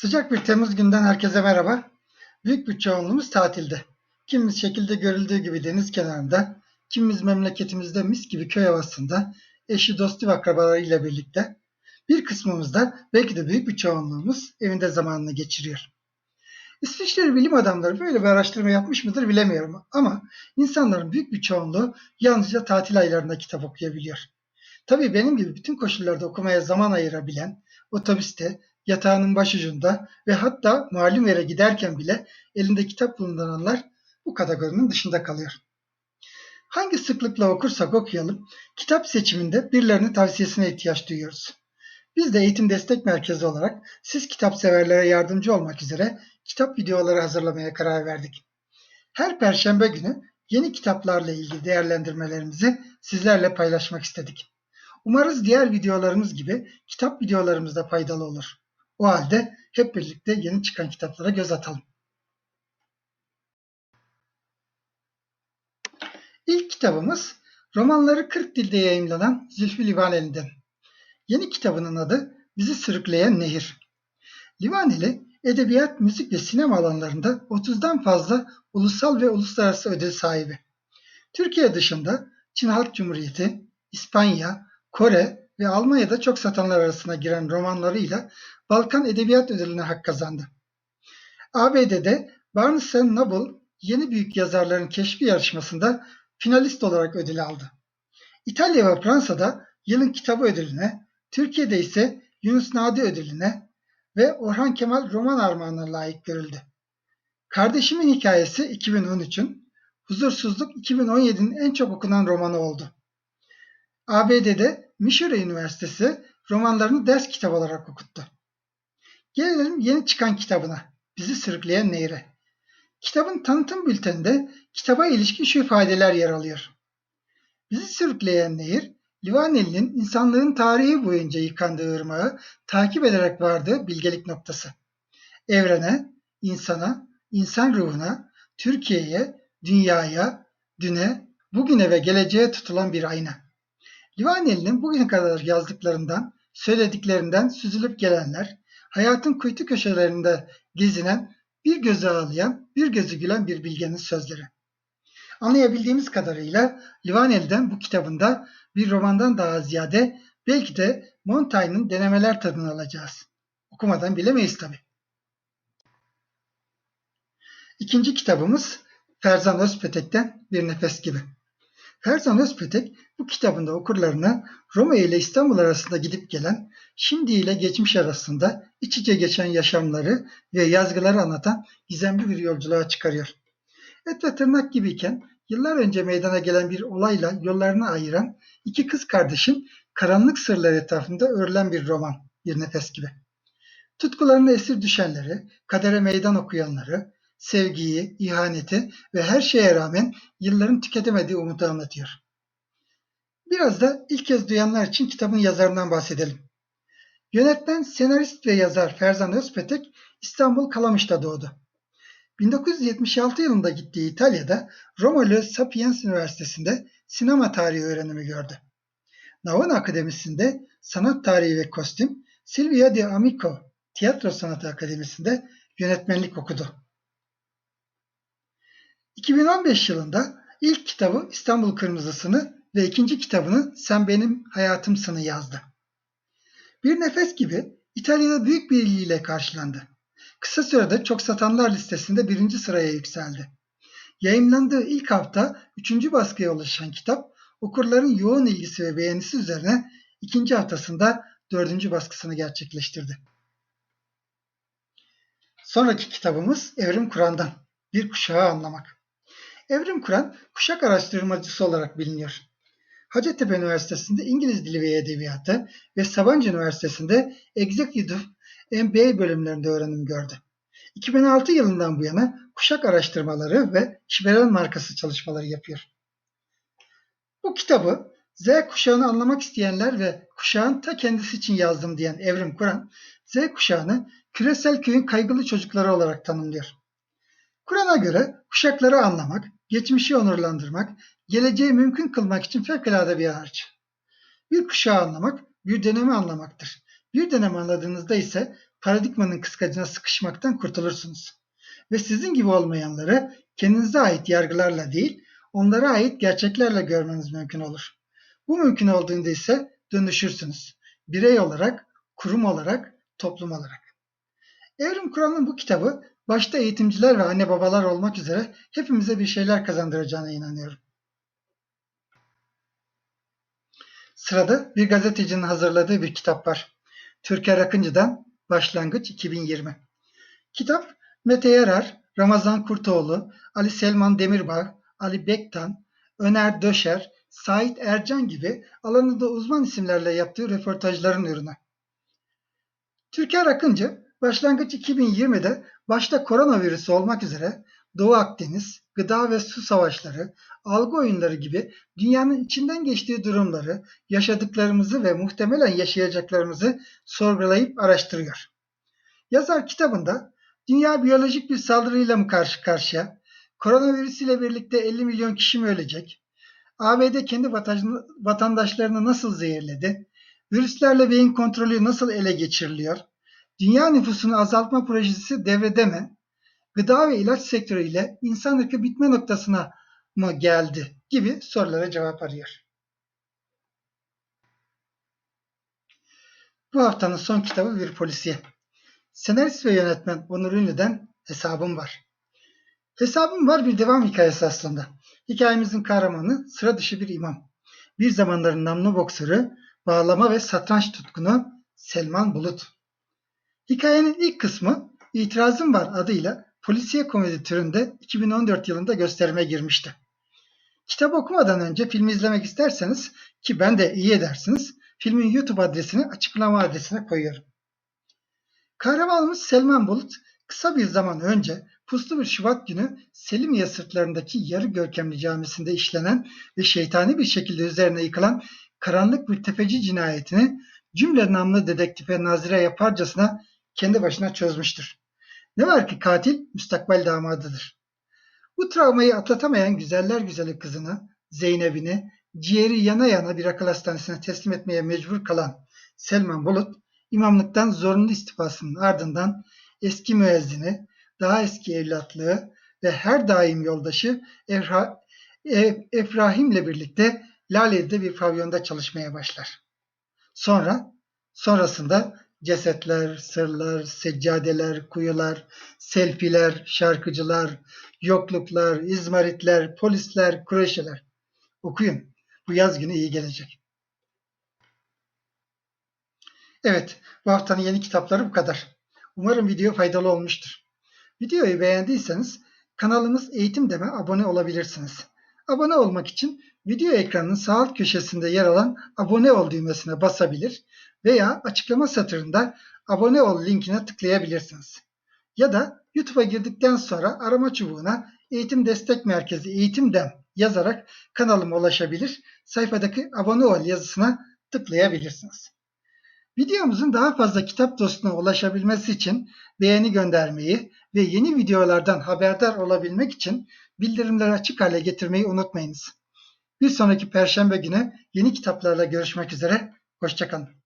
Sıcak bir Temmuz günden herkese merhaba. Büyük bir çoğunluğumuz tatilde. Kimimiz şekilde görüldüğü gibi deniz kenarında, kimimiz memleketimizde mis gibi köy havasında, eşi dostu ve akrabalarıyla birlikte. Bir kısmımız da belki de büyük bir çoğunluğumuz evinde zamanını geçiriyor. İsviçreli bilim adamları böyle bir araştırma yapmış mıdır bilemiyorum ama insanların büyük bir çoğunluğu yalnızca tatil aylarında kitap okuyabiliyor. Tabii benim gibi bütün koşullarda okumaya zaman ayırabilen, otobüste, yatağının başucunda ve hatta malum yere giderken bile elinde kitap bulunduranlar bu kategorinin dışında kalıyor. Hangi sıklıkla okursak okuyalım, kitap seçiminde birilerinin tavsiyesine ihtiyaç duyuyoruz. Biz de Eğitim Destek Merkezi olarak siz kitap severlere yardımcı olmak üzere kitap videoları hazırlamaya karar verdik. Her perşembe günü yeni kitaplarla ilgili değerlendirmelerimizi sizlerle paylaşmak istedik. Umarız diğer videolarımız gibi kitap videolarımız da faydalı olur. O halde hep birlikte yeni çıkan kitaplara göz atalım. İlk kitabımız romanları 40 dilde yayımlanan Zülfü Livaneli'den. Yeni kitabının adı Bizi Sürükleyen Nehir. Livaneli, edebiyat, müzik ve sinema alanlarında 30'dan fazla ulusal ve uluslararası ödül sahibi. Türkiye dışında Çin Halk Cumhuriyeti, İspanya, Kore ve Almanya'da çok satanlar arasına giren romanlarıyla Balkan Edebiyat Ödülü'ne hak kazandı. ABD'de Barnes Noble Yeni Büyük Yazarların Keşfi yarışmasında finalist olarak ödül aldı. İtalya ve Fransa'da Yılın Kitabı Ödülü'ne, Türkiye'de ise Yunus Nadi Ödülü'ne ve Orhan Kemal Roman Armağanı'na layık görüldü. Kardeşimin Hikayesi 2013'ün, Huzursuzluk 2017'nin en çok okunan romanı oldu. ABD'de Missouri Üniversitesi romanlarını ders kitabı olarak okuttu. Gelelim yeni çıkan kitabına, Bizi Sürükleyen Nehre. Kitabın tanıtım bülteninde kitaba ilişkin şu ifadeler yer alıyor. Bizi sürükleyen nehir, Livaneli'nin insanlığın tarihi boyunca yıkandığı ırmağı takip ederek vardığı bilgelik noktası. Evrene, insana, insan ruhuna, Türkiye'ye, dünyaya, düne, bugüne ve geleceğe tutulan bir ayna. Livaneli'nin bugüne kadar yazdıklarından, söylediklerinden süzülüp gelenler, hayatın kuytu köşelerinde gezinen, bir gözü ağlayan, bir gözü gülen bir bilgenin sözleri. Anlayabildiğimiz kadarıyla Livaneli'den bu kitabında bir romandan daha ziyade belki de Montaigne'ın denemeler tadını alacağız. Okumadan bilemeyiz tabi. İkinci kitabımız Ferzan Özpetek'ten Bir Nefes Gibi. Ferzan Özpetek bu kitabında okurlarına Roma ile İstanbul arasında gidip gelen, şimdi ile geçmiş arasında iç içe geçen yaşamları ve yazgıları anlatan gizemli bir yolculuğa çıkarıyor. Et ve tırnak gibiyken yıllar önce meydana gelen bir olayla yollarını ayıran iki kız kardeşin karanlık sırlar etrafında örülen bir roman, bir nefes gibi. Tutkularına esir düşenleri, kadere meydan okuyanları, sevgiyi, ihaneti ve her şeye rağmen yılların tüketemediği umudu anlatıyor. Biraz da ilk kez duyanlar için kitabın yazarından bahsedelim. Yönetmen, senarist ve yazar Ferzan Özpetek İstanbul Kalamış'ta doğdu. 1976 yılında gittiği İtalya'da Roma Le Sapienza Üniversitesi'nde sinema tarihi öğrenimi gördü. Navon Akademisi'nde sanat tarihi ve kostüm, Silvia de Amico Tiyatro Sanatı Akademisi'nde yönetmenlik okudu. 2015 yılında ilk kitabı İstanbul Kırmızısı'nı ve ikinci kitabını Sen Benim Hayatımsın'ı yazdı. Bir nefes gibi İtalya'da büyük bir ilgiyle karşılandı. Kısa sürede çok satanlar listesinde birinci sıraya yükseldi. Yayınlandığı ilk hafta üçüncü baskıya ulaşan kitap, okurların yoğun ilgisi ve beğenisi üzerine ikinci haftasında dördüncü baskısını gerçekleştirdi. Sonraki kitabımız Evrim Kur'an'dan. Bir kuşağı anlamak. Evrim Kur'an kuşak araştırmacısı olarak biliniyor. Hacettepe Üniversitesi'nde İngiliz Dili ve Edebiyatı ve Sabancı Üniversitesi'nde Executive MBA bölümlerinde öğrenim gördü. 2006 yılından bu yana kuşak araştırmaları ve işveren markası çalışmaları yapıyor. Bu kitabı Z kuşağını anlamak isteyenler ve kuşağın ta kendisi için yazdım diyen Evrim Kur'an, Z kuşağını küresel köyün kaygılı çocukları olarak tanımlıyor. Kur'an'a göre kuşakları anlamak, geçmişi onurlandırmak, geleceği mümkün kılmak için fevkalade bir araç. Bir kuşağı anlamak, bir dönemi anlamaktır. Bir dönem anladığınızda ise paradigmanın kıskacına sıkışmaktan kurtulursunuz. Ve sizin gibi olmayanları kendinize ait yargılarla değil, onlara ait gerçeklerle görmeniz mümkün olur. Bu mümkün olduğunda ise dönüşürsünüz. Birey olarak, kurum olarak, toplum olarak. Evrim Kur'an'ın bu kitabı başta eğitimciler ve anne babalar olmak üzere hepimize bir şeyler kazandıracağına inanıyorum. Sırada bir gazetecinin hazırladığı bir kitap var. Türker Akıncı'dan Başlangıç 2020. Kitap Mete Yarar, Ramazan Kurtoğlu, Ali Selman Demirbağ, Ali Bektan, Öner Döşer, Sait Ercan gibi alanında uzman isimlerle yaptığı röportajların ürünü. Türker Akıncı, Başlangıç 2020'de başta koronavirüsü olmak üzere Doğu Akdeniz, gıda ve su savaşları, algı oyunları gibi dünyanın içinden geçtiği durumları, yaşadıklarımızı ve muhtemelen yaşayacaklarımızı sorgulayıp araştırıyor. Yazar kitabında dünya biyolojik bir saldırıyla mı karşı karşıya, koronavirüs ile birlikte 50 milyon kişi mi ölecek, ABD kendi vatandaşlarını nasıl zehirledi, virüslerle beyin kontrolü nasıl ele geçiriliyor, dünya nüfusunu azaltma projesi devrede mi, gıda ve ilaç sektörüyle insan ırkı bitme noktasına mı geldi gibi sorulara cevap arıyor. Bu haftanın son kitabı bir polisiye. Senarist ve yönetmen Onur Ünlü'den Hesabım Var. Hesabım Var bir devam hikayesi aslında. Hikayemizin kahramanı sıra dışı bir imam. Bir zamanların namlu boksörü, bağlama ve satranç tutkunu Selman Bulut. Hikayenin ilk kısmı İtirazım Var adıyla polisiye komedi türünde 2014 yılında gösterime girmişti. Kitap okumadan önce filmi izlemek isterseniz ki ben de iyi edersiniz filmin YouTube adresini açıklama adresine koyuyorum. Kahramanımız Selman Bulut kısa bir zaman önce puslu bir Şubat günü Selimiye sırtlarındaki yarı görkemli camisinde işlenen ve şeytani bir şekilde üzerine yıkılan karanlık bir tefeci cinayetini cümle namlı dedektife nazire yaparcasına kendi başına çözmüştür. Ne var ki katil müstakbel damadıdır. Bu travmayı atlatamayan güzeller güzeli kızını, Zeynep'ini, ciğeri yana yana bir akıl hastanesine teslim etmeye mecbur kalan Selman Bulut, imamlıktan zorunlu istifasının ardından eski müezzini, daha eski evlatlığı ve her daim yoldaşı Efra, Efrahim'le birlikte Lale'de bir pavyonda çalışmaya başlar. Sonra, sonrasında cesetler, sırlar, seccadeler, kuyular, selfiler, şarkıcılar, yokluklar, izmaritler, polisler, kureşeler. Okuyun. Bu yaz günü iyi gelecek. Evet, bu haftanın yeni kitapları bu kadar. Umarım video faydalı olmuştur. Videoyu beğendiyseniz kanalımız Eğitim Deme abone olabilirsiniz. Abone olmak için video ekranının sağ alt köşesinde yer alan abone ol düğmesine basabilir veya açıklama satırında abone ol linkine tıklayabilirsiniz. Ya da YouTube'a girdikten sonra arama çubuğuna Eğitim Destek Merkezi Eğitimden yazarak kanalıma ulaşabilir, sayfadaki abone ol yazısına tıklayabilirsiniz. Videomuzun daha fazla kitap dostuna ulaşabilmesi için beğeni göndermeyi ve yeni videolardan haberdar olabilmek için bildirimleri açık hale getirmeyi unutmayınız. Bir sonraki perşembe günü yeni kitaplarla görüşmek üzere, hoşçakalın.